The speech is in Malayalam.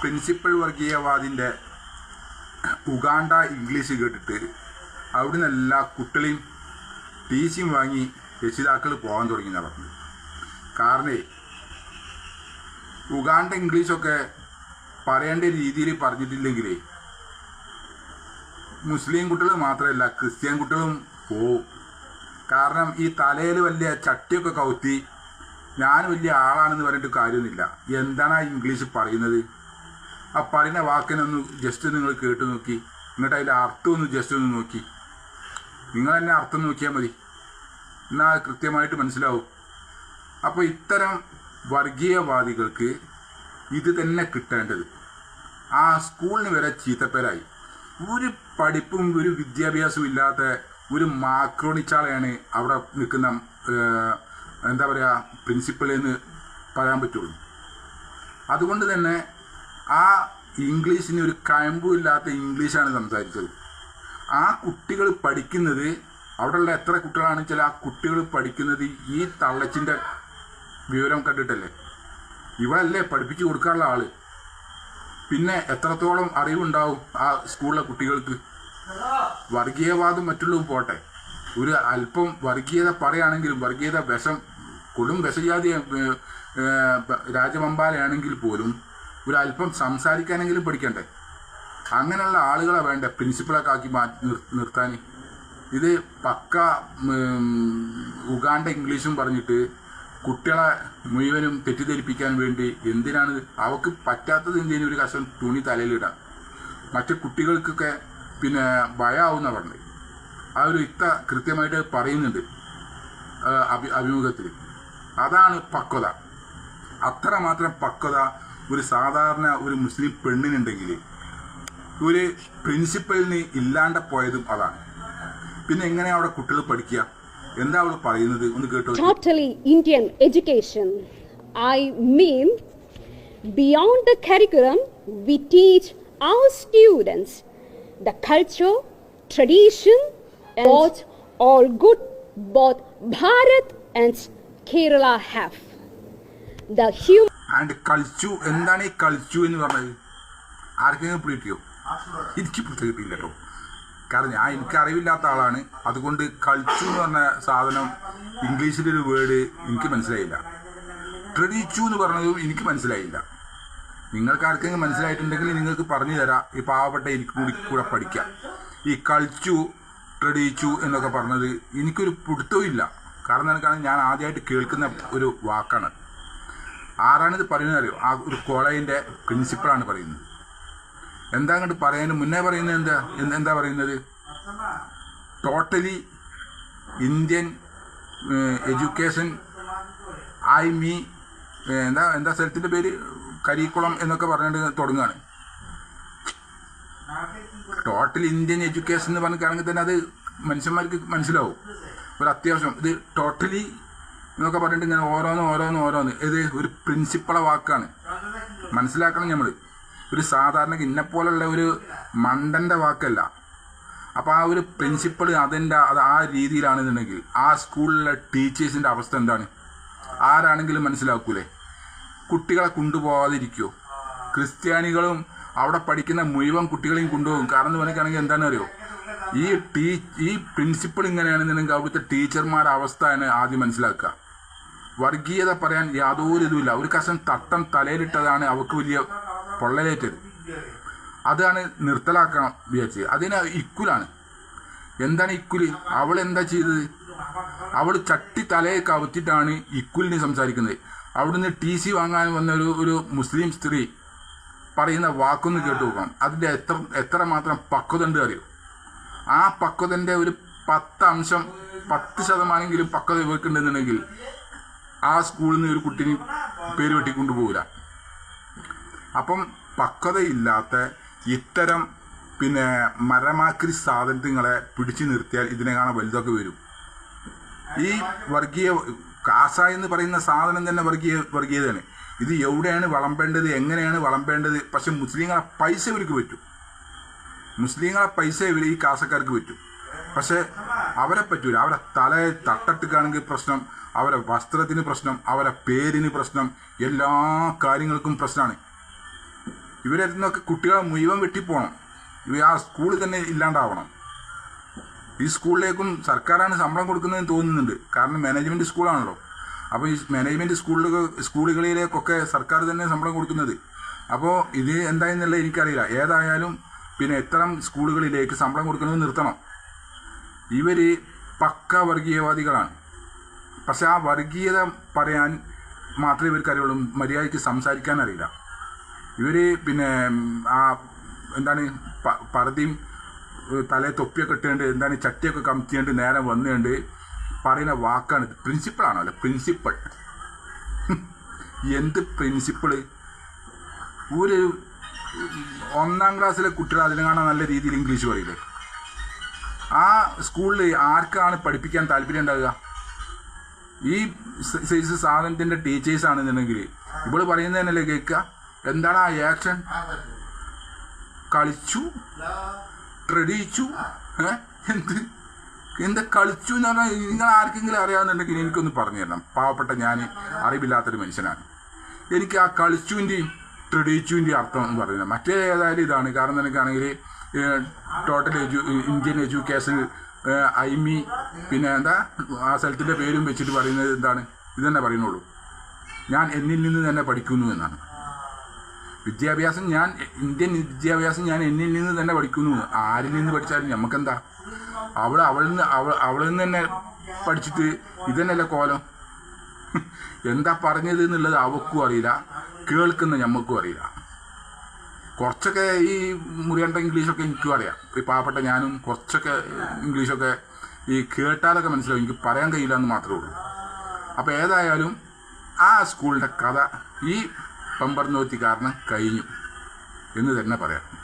പ്രിൻസിപ്പൽ വർഗീയവാദിന്റെ ഉഗാണ്ട ഇംഗ്ലീഷ് കേട്ടിട്ട് അവിടുന്ന് എല്ലാ കുട്ടികളെയും ടി സിയും വാങ്ങി രക്ഷിതാക്കൾ പോകാൻ തുടങ്ങി നടന്നത് കാരണേ ഉഗാണ്ട ഇംഗ്ലീഷൊക്കെ പറയേണ്ട രീതിയിൽ പറഞ്ഞിട്ടില്ലെങ്കിലേ മുസ്ലിം കുട്ടികൾ മാത്രമല്ല ക്രിസ്ത്യൻ കുട്ടികളും പോവും. കാരണം ഈ തലയിൽ വലിയ ചട്ടിയൊക്കെ കൗത്തി ഞാൻ വലിയ ആളാണെന്ന് പറഞ്ഞിട്ട് കാര്യമൊന്നുമില്ല. എന്താണ് ആ ഇംഗ്ലീഷ് പറയുന്നത്? ആ പറയുന്ന വാക്കിനൊന്ന് ജസ്റ്റ് നിങ്ങൾ കേട്ട് നോക്കി. എന്നിട്ട് അതിന്റെ അർത്ഥം ഒന്ന് ജസ്റ്റ് ഒന്ന് നോക്കി. നിങ്ങൾ തന്നെ അർത്ഥം നോക്കിയാൽ മതി. എന്നാൽ കൃത്യമായിട്ട് മനസ്സിലാവും. അപ്പോൾ ഇത്തരം വർഗീയവാദികൾക്ക് ഇത് തന്നെ കിട്ടേണ്ടത്. ആ സ്കൂളിന് വരെ ചീത്തപ്പേരായി. ഒരു പഠിപ്പും ഒരു വിദ്യാഭ്യാസവും ഇല്ലാത്ത ഒരു മാക്രോണിച്ചാളെയാണ് അവിടെ നിൽക്കുന്ന എന്താ പറയുക പ്രിൻസിപ്പൽ എന്ന് പറയാൻ പറ്റുള്ളൂ. അതുകൊണ്ട് തന്നെ ആ ഇംഗ്ലീഷിന് ഒരു കഴമ്പുമില്ലാത്ത ഇംഗ്ലീഷാണ് സംസാരിച്ചത്. ആ കുട്ടികൾ പഠിക്കുന്നത് അവിടെയുള്ള എത്ര കുട്ടികളാണെന്ന് വെച്ചാൽ ആ കുട്ടികൾ പഠിക്കുന്നത് ഈ തള്ളച്ചിന്റെ വിവരം കണ്ടിട്ടല്ലേ? ഇവളല്ലേ പഠിപ്പിച്ചു കൊടുക്കാനുള്ള ആൾ. പിന്നെ എത്രത്തോളം അറിവുണ്ടാവും ആ സ്കൂളിലെ കുട്ടികൾക്ക്? വർഗീയവാദം മറ്റുള്ളതും പോട്ടെ. ഒരു അല്പം വർഗീയത പറയുകയാണെങ്കിലും വർഗീയത വിഷം കൊടും വിഷജാതി രാജവമ്പാലയാണെങ്കിൽ പോലും ഒരു അല്പം സംസാരിക്കാനെങ്കിലും പഠിക്കണ്ടേ? അങ്ങനെയുള്ള ആളുകളെ വേണ്ട? പ്രിൻസിപ്പളൊക്കെ ആക്കി മാറ്റി നിർത്താൻ ഇത് പക്ക ഉഗാണ്ട ഇംഗ്ലീഷും പറഞ്ഞിട്ട് കുട്ടികളെ മുഴുവനും തെറ്റിദ്ധരിപ്പിക്കാൻ വേണ്ടി എന്തിനാണ്? അവക്ക് പറ്റാത്തത് എന്തിനു? ഒരു കഷം തുണി തലയിലിടാം മറ്റു കുട്ടികൾക്കൊക്കെ പിന്നെ ഭയമാവുന്ന പറഞ്ഞത്. ആ ഒരു ഇത്ത കൃത്യമായിട്ട് പറയുന്നുണ്ട് അഭിമുഖത്തിൽ അതാണ് പക്വത. അത്രമാത്രം പക്വത ഒരു സാധാരണ ഒരു മുസ്ലിം പെണ്ണിനുണ്ടെങ്കിൽ ഒരു പ്രിൻസിപ്പലിന് ഇല്ലാണ്ട് പോയതും അതാണ്. പിന്നെ എങ്ങനെയാ അവിടെ കുട്ടികൾ പഠിക്കുക? എന്താ അവൾ പറയുന്നത്? ഒന്ന് കേട്ടോ totally Indian education I mean beyond the curriculum we teach our students the culture tradition watch all good both Bharat and Kerala have the human and കളിച്ചു. എന്താണ് ഈ കളിച്ചു എന്ന് പറഞ്ഞത്? ആർക്കെങ്കിലും പിടിക്കിയോ എനിക്ക് പിടുത്തം കിട്ടിയില്ല കേട്ടോ. കാരണം ഞാൻ എനിക്ക് അറിവില്ലാത്ത ആളാണ്. അതുകൊണ്ട് കളിച്ചു എന്ന് പറഞ്ഞ സാധനം ഇംഗ്ലീഷിന്റെ ഒരു വേർഡ് എനിക്ക് മനസ്സിലായില്ല. ട്രഡിച്ചു എന്ന് പറഞ്ഞതും എനിക്ക് മനസ്സിലായില്ല. നിങ്ങൾക്ക് ആർക്കെങ്കിലും മനസ്സിലായിട്ടുണ്ടെങ്കിൽ നിങ്ങൾക്ക് പറഞ്ഞു തരാം. ഈ പാവപ്പെട്ട എനിക്ക് കൂടി കൂടെ പഠിക്കാം. ഈ കളിച്ചു ട്രഡിച്ചു എന്നൊക്കെ പറഞ്ഞത് എനിക്കൊരു പിടുത്തവും ഇല്ല. കാരണം എനിക്കാണെങ്കിൽ ഞാൻ ആദ്യമായിട്ട് കേൾക്കുന്ന ഒരു വാക്കാണ്. ആരാണിത് പറയുന്നത് അറിയോ? ആ ഒരു കോളേജിന്റെ പ്രിൻസിപ്പളാണ് പറയുന്നത്. എന്താ അങ്ങോട്ട് പറയാൻ? മുന്നേ പറയുന്നത് എന്താ? എന്ത് എന്താ പറയുന്നത്? Totally Indian education I mean എന്താ എന്താ സ്ഥലത്തിന്റെ പേര്? കരിക്കുളം എന്നൊക്കെ പറഞ്ഞിട്ട് തുടങ്ങുകയാണ്. ടോട്ടൽ ഇന്ത്യൻ എഡ്യൂക്കേഷൻ എന്ന് പറഞ്ഞിട്ടാണെങ്കിൽ തന്നെ അത് മനുഷ്യന്മാർക്ക് മനസ്സിലാവും. ഒരു അത്യാവശ്യം. ഇത് ടോട്ടലി എന്നൊക്കെ പറഞ്ഞിട്ട് ഇങ്ങനെ ഓരോന്ന് ഓരോന്ന് ഓരോന്ന്. ഇത് ഒരു പ്രിൻസിപ്പളെ വാക്കാണ്. മനസ്സിലാക്കണം നമ്മൾ ഒരു സാധാരണ ഇന്നെപ്പോലുള്ള ഒരു മണ്ടന്റെ വാക്കല്ല. അപ്പോൾ ആ ഒരു പ്രിൻസിപ്പൾ അതിന്റെ അത് ആ രീതിയിലാണെന്നുണ്ടെങ്കിൽ ആ സ്കൂളിലെ ടീച്ചേഴ്സിന്റെ അവസ്ഥ എന്താണ്? ആരാണെങ്കിലും മനസ്സിലാക്കൂലേ? കുട്ടികളെ കൊണ്ടുപോകാതിരിക്കുമോ ക്രിസ്ത്യാനികളും അവിടെ പഠിക്കുന്ന മുഴുവൻ കുട്ടികളെയും കൊണ്ടുപോകും. കാരണം എന്ന് പറയുകയാണെങ്കിൽ എന്താണെന്ന് അറിയോ ഈ ടീ ഈ പ്രിൻസിപ്പൾ ഇങ്ങനെയാണെന്നുണ്ടെങ്കിൽ അവിടുത്തെ ടീച്ചർമാരുടെ അവസ്ഥയാണ് ആദ്യം മനസ്സിലാക്കുക. വർഗീയത പറയാൻ യാതൊരു ഇതുമില്ല. ഒരു കസം തട്ടം തലയിലിട്ടതാണ് അവർക്ക് വലിയ പൊള്ളലേറ്റത്. അതാണ് നിർത്തലാക്കണം വിചാരിച്ചത് അതിന് ഇക്കുലാണ്. എന്താണ് ഇക്കുൽ? അവൾ എന്താ ചെയ്തത്? അവൾ ചട്ടി തലയെ കവത്തിട്ടാണ് ഇക്കുലിന് സംസാരിക്കുന്നത്. അവിടുന്ന് ടി സി വാങ്ങാൻ വന്ന ഒരു ഒരു മുസ്ലിം സ്ത്രീ പറയുന്ന വാക്കൊന്ന് കേട്ടു നോക്കാം. അതിന്റെ എത്ര എത്ര മാത്രം പക്വത ഉണ്ട് അറിയോ? ആ പക്വതന്റെ ഒരു പത്ത് അംശം പത്ത് ശതമാനെങ്കിലും പക്വത ഇവർക്കുണ്ടെന്നുണ്ടെങ്കിൽ ആ സ്കൂളിൽ നിന്ന് ഒരു കുട്ടീനെ പേര് വെട്ടിക്കൊണ്ട് പോകില്ല അപ്പം പക്വതയില്ലാത്ത ഇത്തരം പിന്നെ മരമാക്രി സാധനങ്ങളെ പിടിച്ചു നിർത്തിയാൽ ഇതിനെ കാണാൻ വലുതൊക്കെ വരും. ഈ വർഗീയ കാസ എന്ന് പറയുന്ന സാധനം തന്നെ വർഗീയ വർഗീയതയാണ്. ഇത് എവിടെയാണ് വളമ്പേണ്ടത് എങ്ങനെയാണ് വളമ്പേണ്ടത്? പക്ഷെ മുസ്ലിങ്ങളെ പൈസ ഇവർക്ക് പറ്റും. മുസ്ലിങ്ങളെ പൈസ ഇവർ ഈ കാസക്കാർക്ക് പറ്റും. പക്ഷെ അവരെ പറ്റൂല. അവരെ തലയെ തട്ടട്ടിക്കാണെങ്കിൽ പ്രശ്നം അവരെ വസ്ത്രത്തിന് പ്രശ്നം അവരെ പേരിന് പ്രശ്നം എല്ലാ കാര്യങ്ങൾക്കും പ്രശ്നമാണ് ഇവരെന്നൊക്കെ കുട്ടികളെ മുഴുവൻ വെട്ടിപ്പോണം. ഇവ ആ സ്കൂളിൽ തന്നെ ഇല്ലാണ്ടാവണം. ഈ സ്കൂളിലേക്കും സർക്കാരാണ് ശമ്പളം കൊടുക്കുന്നതെന്ന് തോന്നുന്നുണ്ട്. കാരണം മാനേജ്മെന്റ് സ്കൂളാണല്ലോ. അപ്പോൾ ഈ മാനേജ്മെന്റ് സ്കൂളുകൾ സ്കൂളുകളിലേക്കൊക്കെ സർക്കാർ തന്നെ ശമ്പളം കൊടുക്കുന്നത്. അപ്പോൾ ഇത് എന്തായെന്നുള്ള എനിക്കറിയില്ല. ഏതായാലും പിന്നെ ഇത്തരം സ്കൂളുകളിലേക്ക് ശമ്പളം കൊടുക്കുന്നത് നിർത്തണം. ഇവർ പക്ക വർഗീയവാദികളാണ്. പക്ഷെ ആ വർഗീയത പറയാൻ മാത്രമേ ഇവർക്ക് അറിയുള്ളൂ മര്യാദയ്ക്ക് സംസാരിക്കാൻ അറിയില്ല ഇവർ പിന്നെ ആ എന്താണ് പ- പർദ്ദയും ഏഹ്, തലേ തൊപ്പിയൊക്കെ ഇട്ടുകൊണ്ട് എന്താണ് ചട്ടിയൊക്കെ കമത്തിയുണ്ട് നേരെ വന്നുകൊണ്ട് പറയുന്ന വാക്കാണ്. പ്രിൻസിപ്പിളാണോ അല്ല പ്രിൻസിപ്പൾ എന്ത് പ്രിൻസിപ്പിൾ ഒരു ഒന്നാം ക്ലാസ്സിലെ കുട്ടികൾ അതിനെ കാണാൻ നല്ല രീതിയിൽ ഇംഗ്ലീഷ് പറയില്ലേ? ആ സ്കൂളിൽ ആർക്കാണ് പഠിപ്പിക്കാൻ താല്പര്യം ഉണ്ടാവുക? ഈ സൈസ് സാധനത്തിന്റെ ടീച്ചേഴ്സ് ആണെന്നുണ്ടെങ്കിൽ ഇവൾ പറയുന്നതന്നല്ലേ കേൾക്കുക? എന്താണ് ആ ആക്ഷൻ കളിച്ചു. ട്രഡിച്ചു? എന്ത്? എന്താ കളിച്ചു എന്ന് പറഞ്ഞാൽ നിങ്ങൾ ആർക്കെങ്കിലും അറിയാമെന്നുണ്ടെങ്കിൽ എനിക്കൊന്ന് പറഞ്ഞു തരണം. പാവപ്പെട്ട ഞാൻ അറിവില്ലാത്തൊരു മനുഷ്യനാണ്. എനിക്ക് ആ കളിച്ചുവിന്റെയും ട്രഡീച്ചുവിന്റെയും അർത്ഥം എന്ന് പറയുന്നത് മറ്റേ ഏതായാലും ഇതാണ്. കാരണം എനിക്കാണെങ്കിൽ ടോട്ടൽ എഡ്യൂ ഇന്ത്യൻ എഡ്യൂക്കേഷൻ ഐമി പിന്നെ എന്താ ആ സ്ഥലത്തിന്റെ പേരും വെച്ചിട്ട് പറയുന്നത് എന്താണ്? ഇതന്നെ പറയുന്നുള്ളൂ. ഞാൻ എന്നിൽ നിന്ന് തന്നെ പഠിക്കുന്നു എന്നാണ്. വിദ്യാഭ്യാസം ഞാൻ ഇന്ത്യൻ വിദ്യാഭ്യാസം ഞാൻ എന്നിൽ നിന്ന് തന്നെ പഠിക്കുന്നു. ആരിൽ നിന്ന് പഠിച്ചാലും നമുക്കെന്താ? അവൾ അവളിൽ നിന്ന് അവൾ അവളിൽ നിന്ന് തന്നെ പഠിച്ചിട്ട് ഇതന്നെയല്ലേ കോലം? എന്താ പറഞ്ഞത് എന്നുള്ളത് അവക്കും അറിയില്ല കേൾക്കുന്ന ഞമ്മക്കും അറിയില്ല. കുറച്ചൊക്കെ ഈ മുറിയണ്ട ഇംഗ്ലീഷൊക്കെ എനിക്കും അറിയാം ഈ പാവപ്പെട്ട ഞാനും കുറച്ചൊക്കെ ഇംഗ്ലീഷൊക്കെ ഈ കേട്ടാലൊക്കെ മനസ്സിലാവും. എനിക്ക് പറയാൻ കഴിയില്ല എന്ന് മാത്രമേ ഉള്ളൂ. അപ്പോൾ ഏതായാലും ആ സ്കൂളിന്റെ കഥ ഈ പമ്പർനോത്തി കാരണം കഴിഞ്ഞു എന്ന് തന്നെ പറയാം.